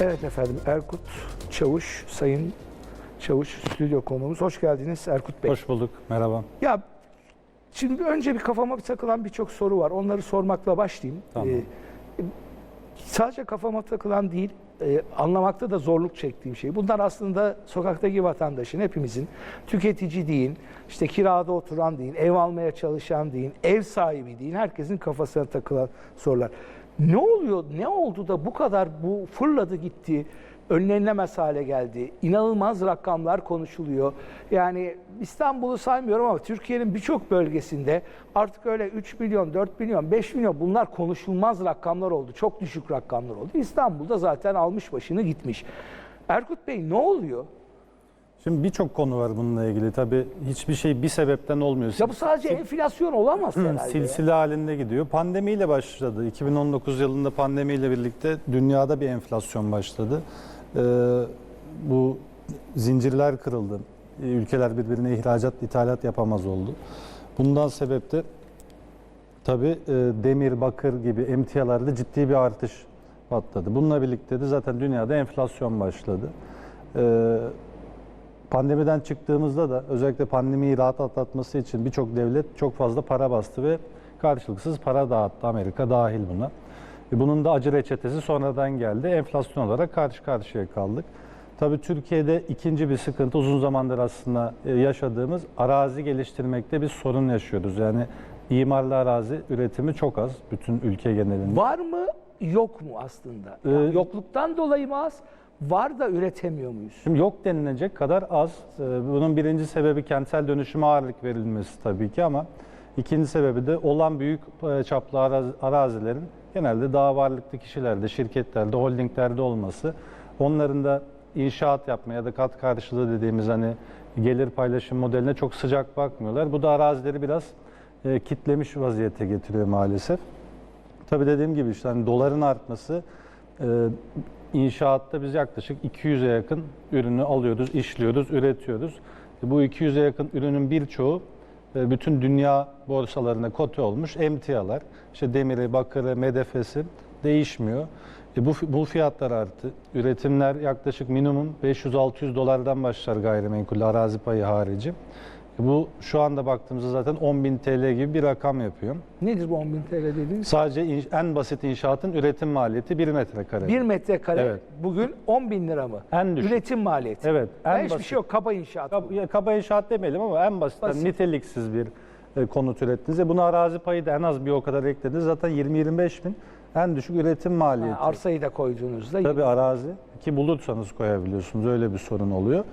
Evet efendim Erkut Çavuş, Sayın Çavuş stüdyo konuğumuz. Hoş geldiniz Erkut Bey. Hoş bulduk. Merhaba. Ya şimdi önce bir kafama takılan birçok soru var. Onları sormakla başlayayım. Tamam. Ee, sadece kafama takılan değil, e, anlamakta da zorluk çektiğim şey. Bunlar aslında sokaktaki vatandaşın, hepimizin tüketici deyin, işte kirada oturan deyin, ev almaya çalışan deyin, ev sahibi deyin, herkesin kafasına takılan sorular. Ne oluyor, ne oldu da bu kadar bu fırladı gitti, önlenemez hale geldi. İnanılmaz rakamlar konuşuluyor. Yani İstanbul'u saymıyorum ama Türkiye'nin birçok bölgesinde artık öyle 3 milyon, 4 milyon, 5 milyon bunlar konuşulmaz rakamlar oldu. Çok düşük rakamlar oldu. İstanbul'da zaten almış başını gitmiş. Erkut Bey ne oluyor? Şimdi birçok konu var bununla ilgili. Tabii hiçbir şey bir sebepten olmuyor. Ya bu sadece enflasyon olamaz herhalde. Silsile halinde gidiyor. Pandemiyle başladı. 2019 yılında pandemiyle birlikte dünyada bir enflasyon başladı. Ee, bu zincirler kırıldı. Ee, Ülkeler birbirine ihracat, ithalat yapamaz oldu. Bundan sebep de tabii e, demir, bakır gibi emtialarda ciddi bir artış patladı. Bununla birlikte de zaten dünyada enflasyon başladı. Ee, Pandemiden çıktığımızda da özellikle pandemiyi rahat atlatması için birçok devlet çok fazla para bastı ve karşılıksız para dağıttı. Amerika dahil buna. E, Bunun da acı reçetesi sonradan geldi. Enflasyon olarak karşı karşıya kaldık. Tabii Türkiye'de ikinci bir sıkıntı uzun zamandır aslında e, yaşadığımız arazi geliştirmekte bir sorun yaşıyoruz. Yani imarlı arazi üretimi çok az bütün ülke genelinde. Var mı yok mu aslında? Ee, Yani yokluktan dolayı mı az? Var da üretemiyor muyuz? Şimdi yok denilecek kadar az. Ee, Bunun birinci sebebi kentsel dönüşüme ağırlık verilmesi tabii ki ama ikinci sebebi de olan büyük e, çaplı araz- arazilerin genelde daha varlıklı kişilerde, şirketlerde, holdinglerde olması. Onların da inşaat yapmaya ya da kat karşılığı dediğimiz hani gelir paylaşım modeline çok sıcak bakmıyorlar. Bu da arazileri biraz e, kitlemiş vaziyete getiriyor maalesef. Tabii dediğim gibi işte hani doların artması e, inşaatta biz yaklaşık 200'e yakın ürünü alıyoruz, işliyoruz, üretiyoruz. Bu 200'e yakın ürünün birçoğu e, bütün dünya borsalarına kote olmuş emtialar. İşte demiri, bakırı, medefesi değişmiyor. E bu, bu fiyatlar arttı. Üretimler yaklaşık minimum 500-600 dolardan başlar gayrimenkul arazi payı harici. Bu şu anda baktığımızda zaten 10.000 TL gibi bir rakam yapıyor. Nedir bu 10.000 TL dediğiniz? Sadece in- en basit inşaatın üretim maliyeti 1 metrekare. 1 metrekare Evet. bugün 10 bin lira mı? En düşük. Üretim maliyeti. Evet, En hiçbir basit. şey yok. Kaba inşaat. bu. Kaba, ya kaba inşaat demeyelim ama en basit, Basit. niteliksiz bir e, konut ürettiniz. E, buna arazi payı da en az bir o kadar eklediniz. Zaten 20-25 bin en düşük üretim maliyeti. Ha, arsayı da koyduğunuzda Tabii arazi ki bulursanız koyabiliyorsunuz. Öyle bir sorun oluyor.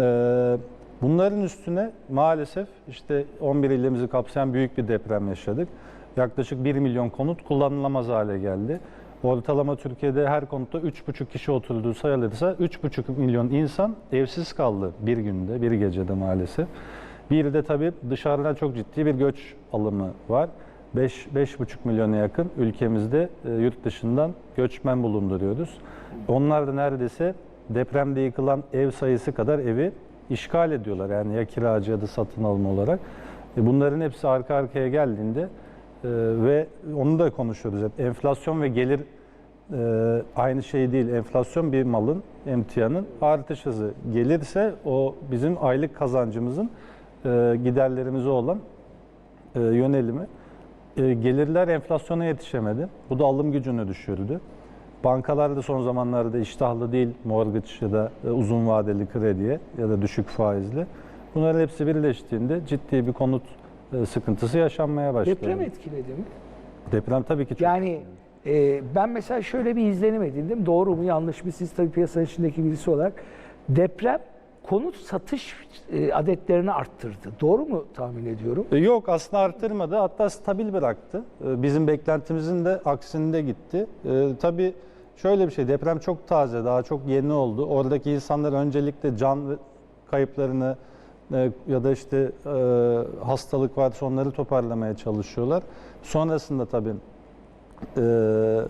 Ee, bunların üstüne maalesef işte 11 ilimizi kapsayan büyük bir deprem yaşadık. Yaklaşık 1 milyon konut kullanılamaz hale geldi. Ortalama Türkiye'de her konutta 3,5 kişi oturduğu sayılırsa 3,5 milyon insan evsiz kaldı bir günde, bir gecede maalesef. Bir de tabii dışarıdan çok ciddi bir göç alımı var. 5 5,5 milyona yakın ülkemizde e, yurt dışından göçmen bulunduruyoruz. Onlar da neredeyse depremde yıkılan ev sayısı kadar evi işgal ediyorlar. Yani ya kiracı ya da satın alma olarak. E, bunların hepsi arka arkaya geldiğinde e, ve onu da konuşuyoruz hep. Enflasyon ve gelir e, aynı şey değil. Enflasyon bir malın, emtianın artış hızı. Gelirse o bizim aylık kazancımızın e, giderlerimize olan e, yönelimi. E, gelirler enflasyona yetişemedi. Bu da alım gücünü düşürdü. Bankalar da son zamanlarda iştahlı değil mortgage ya da e, uzun vadeli krediye ya da düşük faizli. Bunların hepsi birleştiğinde ciddi bir konut e, sıkıntısı yaşanmaya başladı. deprem etkiledi mi? Deprem tabii ki çok Yani e, ben mesela şöyle bir izlenim edindim. Doğru mu yanlış mı siz tabii piyasanın içindeki birisi olarak. Deprem konut satış e, adetlerini arttırdı. Doğru mu tahmin ediyorum? E, Yok aslında arttırmadı hatta stabil bıraktı. E, Bizim beklentimizin de aksinde gitti. Tabii şöyle bir şey deprem çok taze daha çok yeni oldu. Oradaki insanlar öncelikle can kayıplarını ya da işte hastalık varsa onları toparlamaya çalışıyorlar. Sonrasında tabii e,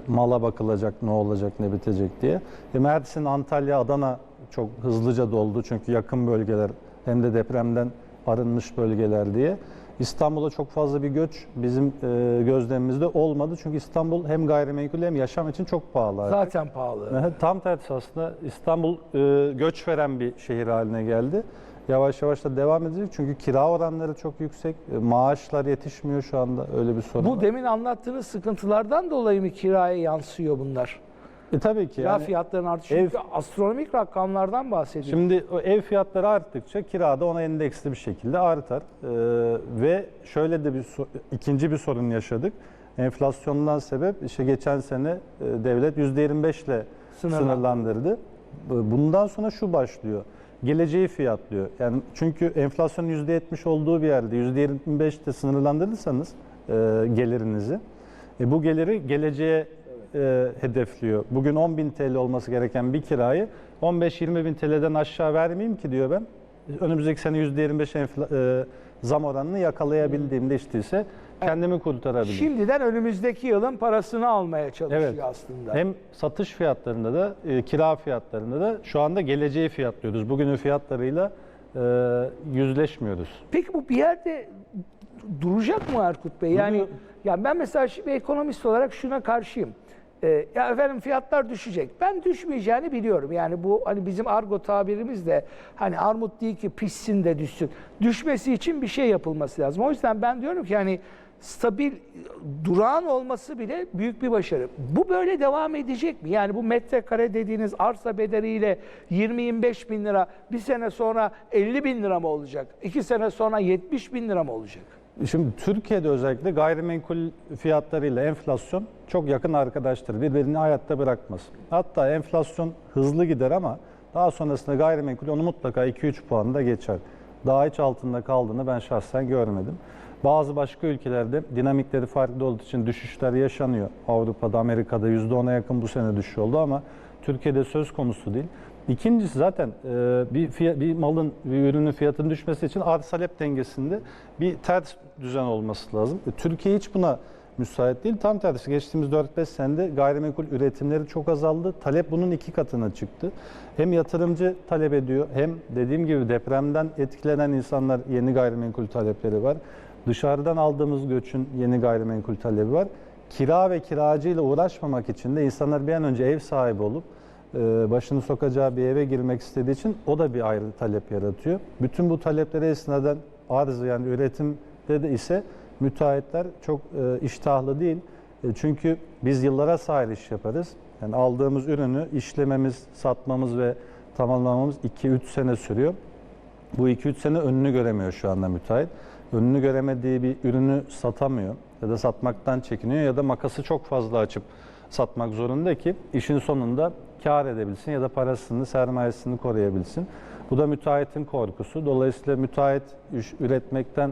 mala bakılacak ne olacak ne bitecek diye. E, Mersin, Antalya, Adana çok hızlıca doldu çünkü yakın bölgeler hem de depremden arınmış bölgeler diye. İstanbul'a çok fazla bir göç bizim e, gözlemimizde olmadı. Çünkü İstanbul hem gayrimenkul hem yaşam için çok pahalı. artık. Zaten pahalı. Aha, Tam tersi aslında İstanbul e, göç veren bir şehir haline geldi. Yavaş yavaş da devam edecek çünkü kira oranları çok yüksek. E, Maaşlar yetişmiyor şu anda öyle bir sorun Bu var. demin anlattığınız sıkıntılardan dolayı mı kiraya yansıyor bunlar? E, tabii ki Kira yani fiyatlarının artışı. ev- Çünkü astronomik rakamlardan bahsediyoruz. Şimdi o ev fiyatları arttıkça kirada ona endeksli bir şekilde artar. Ee, ve şöyle de bir ikinci bir sorun yaşadık. Enflasyondan sebep işte geçen sene e, devlet %25 ile Sınırlan- sınırlandırdı. E, Bundan sonra şu başlıyor. Geleceği fiyatlıyor. Yani çünkü enflasyonun %70 olduğu bir yerde %25'te sınırlandırırsanız e, gelirinizi e, bu geliri geleceğe e, hedefliyor. Bugün 10.000 TL olması gereken bir kirayı 15-20 bin TL'den aşağı vermeyeyim ki diyor ben. Önümüzdeki sene %25 enfla- e, zam oranını yakalayabildiğimde işte ise kendimi kurtarabilirim. Şimdiden önümüzdeki yılın parasını almaya çalışıyor Evet. aslında. Hem satış fiyatlarında da e, kira fiyatlarında da şu anda geleceği fiyatlıyoruz. Bugünün fiyatlarıyla e, yüzleşmiyoruz. Peki bu bir yerde duracak mı Erkut Bey? Yani ya ben mesela şimdi ekonomist olarak şuna karşıyım. Ee, ya efendim fiyatlar düşecek. Ben düşmeyeceğini biliyorum. Yani bu hani bizim argo tabirimiz de hani armut değil ki pişsin de düşsün. Düşmesi için bir şey yapılması lazım. O yüzden ben diyorum ki hani stabil durağan olması bile büyük bir başarı. Bu böyle devam edecek mi? Yani bu metrekare dediğiniz arsa bedeliyle 20-25 bin lira bir sene sonra 50 bin lira mı olacak? İki sene sonra 70 bin lira mı olacak? Şimdi Türkiye'de özellikle gayrimenkul fiyatlarıyla enflasyon çok yakın arkadaştır. Birbirini hayatta bırakmaz. Hatta enflasyon hızlı gider ama daha sonrasında gayrimenkul onu mutlaka 2-3 puanda geçer. Daha hiç altında kaldığını ben şahsen görmedim. Bazı başka ülkelerde dinamikleri farklı olduğu için düşüşler yaşanıyor. Avrupa'da, Amerika'da %10'a yakın bu sene düşüş oldu ama Türkiye'de söz konusu değil. İkincisi zaten e, bir, fiyat, bir malın, bir ürünün fiyatının düşmesi için arz talep dengesinde bir ters düzen olması lazım. E, Türkiye hiç buna müsait değil. Tam tersi geçtiğimiz 4-5 senede gayrimenkul üretimleri çok azaldı. Talep bunun iki katına çıktı. Hem yatırımcı talep ediyor hem dediğim gibi depremden etkilenen insanlar yeni gayrimenkul talepleri var. Dışarıdan aldığımız göçün yeni gayrimenkul talebi var. Kira ve kiracıyla uğraşmamak için de insanlar bir an önce ev sahibi olup başını sokacağı bir eve girmek istediği için o da bir ayrı talep yaratıyor. Bütün bu taleplere esnaden arz yani üretimde de ise müteahhitler çok e, iştahlı değil. E, Çünkü biz yıllara sahil iş yaparız. Yani aldığımız ürünü işlememiz, satmamız ve tamamlamamız 2-3 sene sürüyor. Bu 2-3 sene önünü göremiyor şu anda müteahhit. Önünü göremediği bir ürünü satamıyor ya da satmaktan çekiniyor ya da makası çok fazla açıp satmak zorunda ki işin sonunda kar edebilsin ya da parasını, sermayesini koruyabilsin. Bu da müteahhitin korkusu. Dolayısıyla müteahhit üretmekten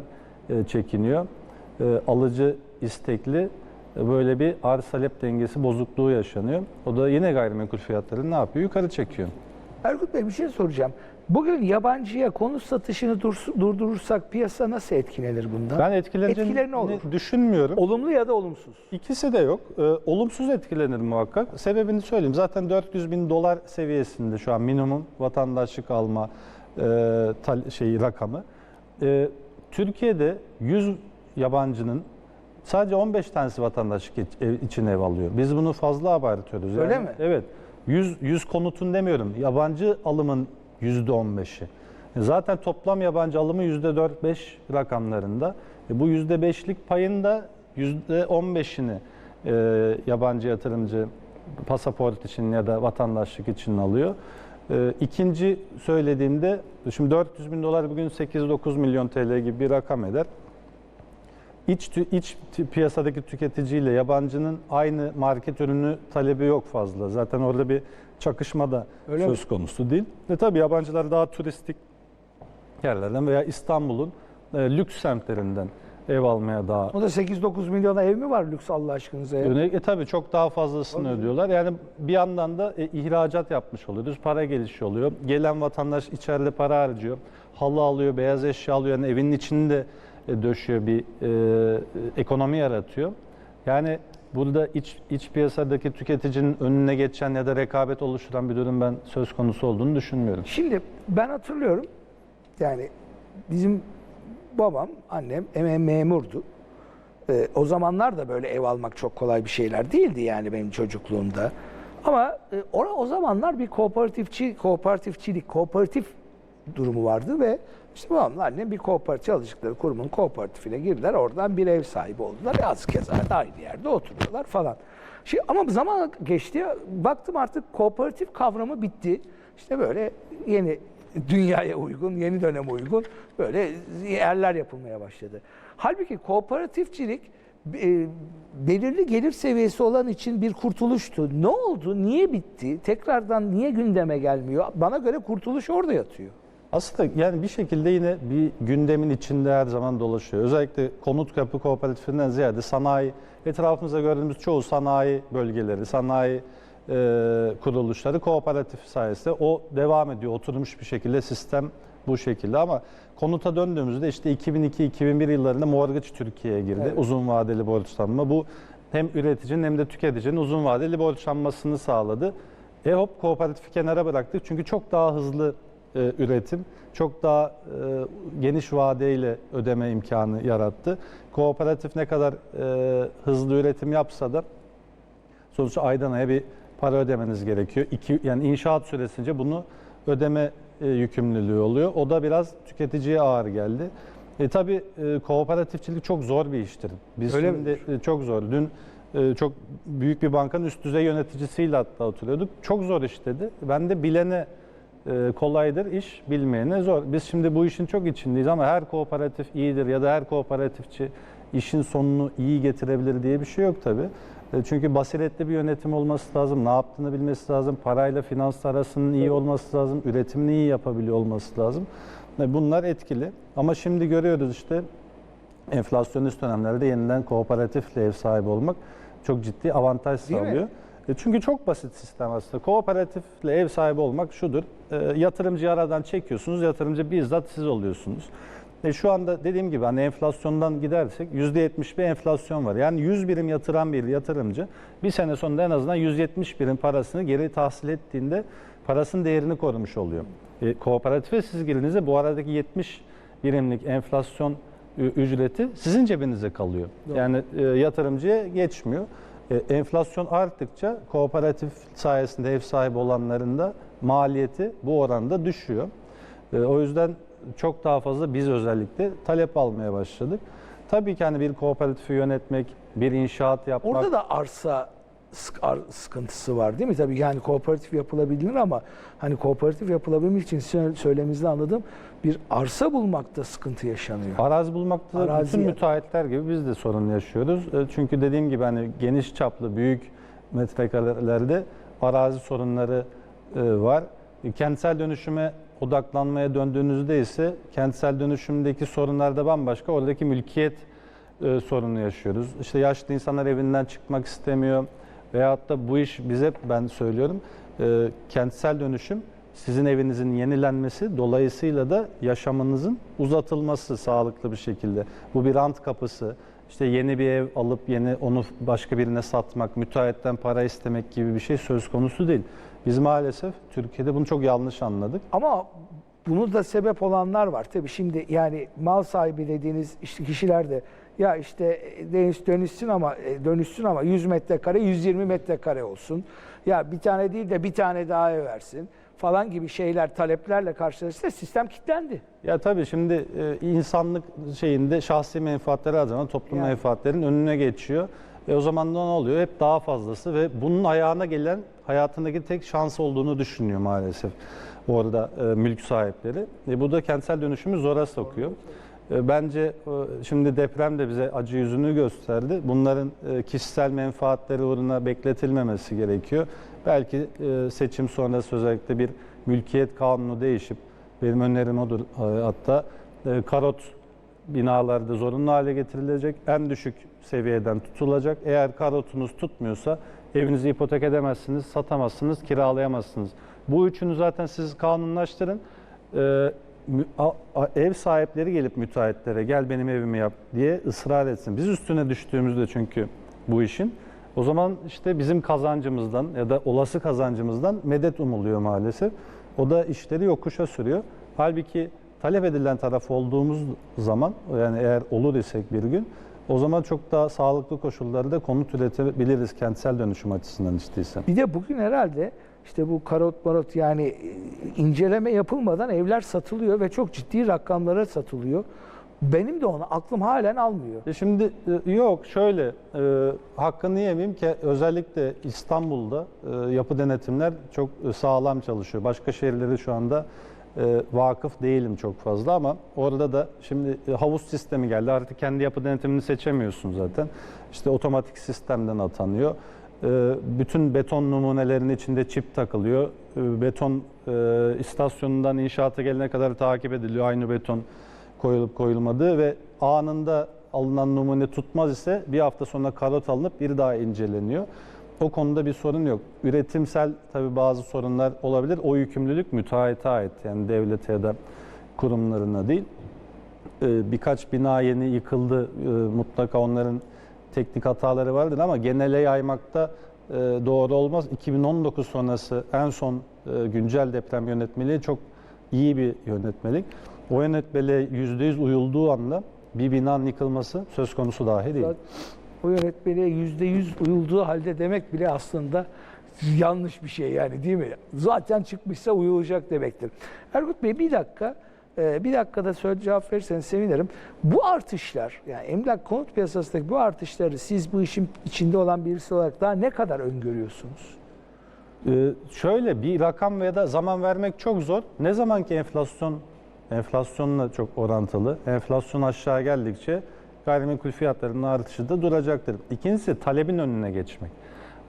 e, çekiniyor. E, Alıcı istekli e, böyle bir arz talep dengesi bozukluğu yaşanıyor. O da yine gayrimenkul fiyatlarını ne yapıyor? Yukarı çekiyor. Erkut Bey bir şey soracağım. Bugün yabancıya konut satışını durdurursak piyasa nasıl etkilenir bundan? Ben etkileneceğini olur? düşünmüyorum. Olumlu ya da olumsuz. İkisi de yok. Ee, olumsuz etkilenir muhakkak. Sebebini söyleyeyim. Zaten 400 bin dolar seviyesinde şu an minimum vatandaşlık alma e, tal- şeyi rakamı. Ee, Türkiye'de 100 yabancının sadece 15 tanesi vatandaşlık için ev alıyor. Biz bunu fazla abartıyoruz. Öyle Yani, mi? Evet. 100, 100 konutun demiyorum. Yabancı alımın %15'i. Zaten toplam yabancı alımı %4-5 rakamlarında. E bu %5'lik payın da %15'ini e, yabancı yatırımcı pasaport için ya da vatandaşlık için alıyor. E, ikinci söylediğimde, şimdi 400 bin dolar bugün 8-9 milyon TL gibi bir rakam eder. İç, iç piyasadaki tüketiciyle yabancının aynı market ürünü talebi yok fazla. Zaten orada bir çakışma da Öyle mi? söz konusu değil. Ve tabii yabancılar daha turistik yerlerden veya İstanbul'un e, lüks semtlerinden ev almaya daha O da 8-9 milyona ev mi var lüks Allah aşkınıza? ya? E tabii çok daha fazlasını ödüyorlar. Yani bir yandan da e, ihracat yapmış oluyoruz. Para gelişi oluyor. Gelen vatandaş içeride para harcıyor. Halı alıyor, beyaz eşya alıyor. Yani evinin içinde döşüyor bir e, ekonomi yaratıyor. Yani burada iç, iç piyasadaki tüketicinin önüne geçen ya da rekabet oluşturan bir durum ben söz konusu olduğunu düşünmüyorum. Şimdi ben hatırlıyorum yani bizim babam, annem em- memurdu. Ee, o zamanlar da böyle ev almak çok kolay bir şeyler değildi yani benim çocukluğumda. Ama e, ora o zamanlar bir kooperatifçi, kooperatifçilik, kooperatif durumu vardı ve işte babamla annem bir kooperatif çalıştıkları kurumun kooperatifine girdiler. Oradan bir ev sahibi oldular. Yaz keza aynı yerde oturuyorlar falan. Şey, ama zaman geçti. Baktım artık kooperatif kavramı bitti. İşte böyle yeni dünyaya uygun, yeni döneme uygun böyle yerler yapılmaya başladı. Halbuki kooperatifçilik e, belirli gelir seviyesi olan için bir kurtuluştu. Ne oldu? Niye bitti? Tekrardan niye gündeme gelmiyor? Bana göre kurtuluş orada yatıyor. Aslında yani bir şekilde yine bir gündemin içinde her zaman dolaşıyor. Özellikle konut kapı kooperatifinden ziyade sanayi, etrafımızda gördüğümüz çoğu sanayi bölgeleri, sanayi e, kuruluşları kooperatif sayesinde o devam ediyor. Oturmuş bir şekilde sistem bu şekilde ama konuta döndüğümüzde işte 2002-2001 yıllarında mortgage Türkiye'ye girdi. Evet. Uzun vadeli borçlanma. Bu hem üreticinin hem de tüketicinin uzun vadeli borçlanmasını sağladı. E-Hop kooperatifi kenara bıraktık çünkü çok daha hızlı e, üretim, çok daha e, geniş vadeyle ödeme imkanı yarattı. Kooperatif ne kadar e, hızlı üretim yapsa da sonuçta aydan aya bir para ödemeniz gerekiyor. İki, yani inşaat süresince bunu ödeme e, yükümlülüğü oluyor. O da biraz tüketiciye ağır geldi. E, tabii e, kooperatifçilik çok zor bir iştir. Biz Öyle şimdi e, çok zor. Dün e, çok büyük bir bankanın üst düzey yöneticisiyle hatta oturuyorduk. Çok zor iş dedi. Ben de bilene e, kolaydır iş, bilmeyene zor. Biz şimdi bu işin çok içindeyiz ama her kooperatif iyidir ya da her kooperatifçi işin sonunu iyi getirebilir diye bir şey yok tabii. E, Çünkü basiretli bir yönetim olması lazım, ne yaptığını bilmesi lazım, parayla finans arasının iyi olması lazım, üretimini iyi yapabiliyor olması lazım. E, Bunlar etkili. Ama şimdi görüyoruz işte enflasyonist dönemlerde yeniden kooperatifle ev sahibi olmak çok ciddi avantaj Değil mi? sağlıyor. E, Çünkü çok basit sistem aslında. Kooperatifle ev sahibi olmak şudur. E, yatırımcıyı aradan çekiyorsunuz. Yatırımcı bizzat siz oluyorsunuz. E, şu anda dediğim gibi hani enflasyondan gidersek %70 bir enflasyon var. Yani 100 birim yatıran bir yatırımcı bir sene sonunda en azından 170 birim parasını geri tahsil ettiğinde parasının değerini korumuş oluyor. E, kooperatife siz girdiğinizde bu aradaki 70 birimlik enflasyon ücreti sizin cebinize kalıyor. Yani e, yatırımcıya geçmiyor. E, enflasyon arttıkça kooperatif sayesinde ev sahibi olanların da maliyeti bu oranda düşüyor. E, o yüzden çok daha fazla biz özellikle talep almaya başladık. Tabii ki hani bir kooperatifi yönetmek, bir inşaat yapmak Orada da arsa sıkıntısı var değil mi? Tabii yani kooperatif yapılabilir ama hani kooperatif yapılabilmek için sö- söyleminizde anladığım bir arsa bulmakta sıkıntı yaşanıyor. Arazi bulmakta Arazi bütün müteahhitler gibi biz de sorun yaşıyoruz. E, Çünkü dediğim gibi hani geniş çaplı büyük metrekarelerde arazi sorunları e, var. E, Kentsel dönüşüme odaklanmaya döndüğünüzde ise kentsel dönüşümdeki sorunlar da bambaşka. Oradaki mülkiyet sorunu yaşıyoruz. İşte yaşlı insanlar evinden çıkmak istemiyor. Veyahut da bu iş bize ben söylüyorum e, kentsel dönüşüm sizin evinizin yenilenmesi dolayısıyla da yaşamınızın uzatılması sağlıklı bir şekilde. Bu bir rant kapısı. İşte yeni bir ev alıp yeni onu başka birine satmak, müteahhitten para istemek gibi bir şey söz konusu değil. Biz maalesef Türkiye'de bunu çok yanlış anladık. Ama bunu da sebep olanlar var. Tabii şimdi yani mal sahibi dediğiniz kişiler de ya işte e, dönüş, dönüşsün ama e, dönüşsün ama 100 metrekare 120 metrekare olsun. Ya bir tane değil de bir tane daha ev versin falan gibi şeyler taleplerle karşılaşırsa sistem kilitlendi. Ya tabii şimdi e, insanlık şeyinde şahsi menfaatleri zaman toplum Yani. menfaatlerinin önüne geçiyor. E o zaman da ne oluyor? Hep daha fazlası ve bunun ayağına gelen hayatındaki tek şans olduğunu düşünüyor maalesef orada e, mülk sahipleri. E, bu da kentsel dönüşümü zora sokuyor. E, bence e, şimdi deprem de bize acı yüzünü gösterdi. Bunların e, kişisel menfaatleri uğruna bekletilmemesi gerekiyor. Belki e, seçim sonrası özellikle bir mülkiyet kanunu değişip benim önerim odur hatta karot binalarda zorunlu hale getirilecek. En düşük seviyeden tutulacak. Eğer karotunuz tutmuyorsa evinizi ipotek edemezsiniz, satamazsınız, kiralayamazsınız. Bu üçünü zaten siz kanunlaştırın. Ev sahipleri gelip müteahhitlere gel benim evimi yap diye ısrar etsin. Biz üstüne düştüğümüzde çünkü bu işin o zaman işte bizim kazancımızdan ya da olası kazancımızdan medet umuluyor maalesef. O da işleri yokuşa sürüyor. Halbuki talep edilen taraf olduğumuz zaman yani eğer olur isek bir gün o zaman çok daha sağlıklı koşullarda konut üretebiliriz kentsel dönüşüm açısından istiyse. Bir de bugün herhalde işte bu karot marot yani e, inceleme yapılmadan evler satılıyor ve çok ciddi rakamlara satılıyor. Benim de ona aklım halen almıyor. E şimdi e, yok şöyle e, hakkını yemeyeyim ki özellikle İstanbul'da e, yapı denetimler çok e, sağlam çalışıyor. Başka şehirleri şu anda e, vakıf değilim çok fazla ama orada da şimdi havuz sistemi geldi. Artık kendi yapı denetimini seçemiyorsun zaten. İşte otomatik sistemden atanıyor. E, bütün beton numunelerinin içinde çip takılıyor. E, beton e, istasyonundan inşaata gelene kadar takip ediliyor aynı beton koyulup koyulmadığı ve anında alınan numune tutmaz ise bir hafta sonra karot alınıp bir daha inceleniyor. O konuda bir sorun yok. Üretimsel tabii bazı sorunlar olabilir. O yükümlülük müteahhite ait yani devlete ya da kurumlarına değil. Ee, birkaç bina yeni yıkıldı. Ee, mutlaka onların teknik hataları vardır ama genele yaymakta e, doğru olmaz. 2019 sonrası en son e, güncel deprem yönetmeliği çok iyi bir yönetmelik. O yönetmeliğe %100 uyulduğu anda bir binanın yıkılması söz konusu dahi değil. O yönetmeliğe yüzde yüz uyulduğu halde demek bile aslında yanlış bir şey yani değil mi? Zaten çıkmışsa uyulacak demektir. Erkut Bey bir dakika, bir dakikada söyle cevap verirseniz sevinirim. Bu artışlar, yani emlak konut piyasasındaki bu artışları siz bu işin içinde olan birisi olarak daha ne kadar öngörüyorsunuz? Ee, şöyle bir rakam veya da zaman vermek çok zor. Ne zaman ki enflasyon enflasyonla çok orantılı. Enflasyon aşağı geldikçe gayrimenkul fiyatlarının artışı da duracaktır. İkincisi talebin önüne geçmek.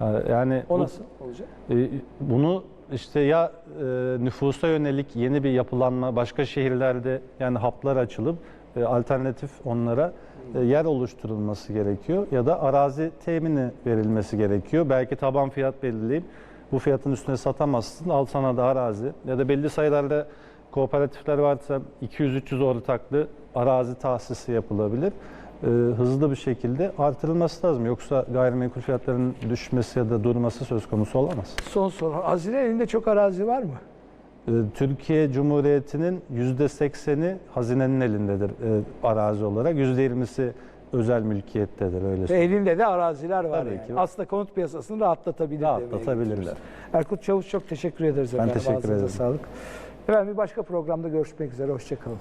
Ee, Yani O bu- nasıl olacak? e, bunu işte ya e, nüfusa yönelik yeni bir yapılanma başka şehirlerde yani haplar açılıp e, alternatif onlara e, yer oluşturulması gerekiyor ya da arazi temini verilmesi gerekiyor. Belki taban fiyat belirleyip bu fiyatın üstüne satamazsın al sana da arazi ya da belli sayılarda kooperatifler varsa 200-300 ortaklı arazi tahsisi yapılabilir. E, hızlı bir şekilde artırılması lazım. Yoksa gayrimenkul fiyatlarının düşmesi ya da durması söz konusu olamaz. Son soru. Hazine elinde çok arazi var mı? Ee, Türkiye Cumhuriyeti'nin %80'i hazinenin elindedir e, arazi olarak. %20'si özel mülkiyettedir öyle Ve elinde de araziler var. Tabii yani. ki. Aslında konut piyasasını rahatlatabilir. Rahatlatabilirler. Erkut Çavuş çok teşekkür ederiz. Ben efendim. teşekkür Ağzınıza ederim. Sağlık. Efendim bir başka programda görüşmek üzere. Hoşçakalın.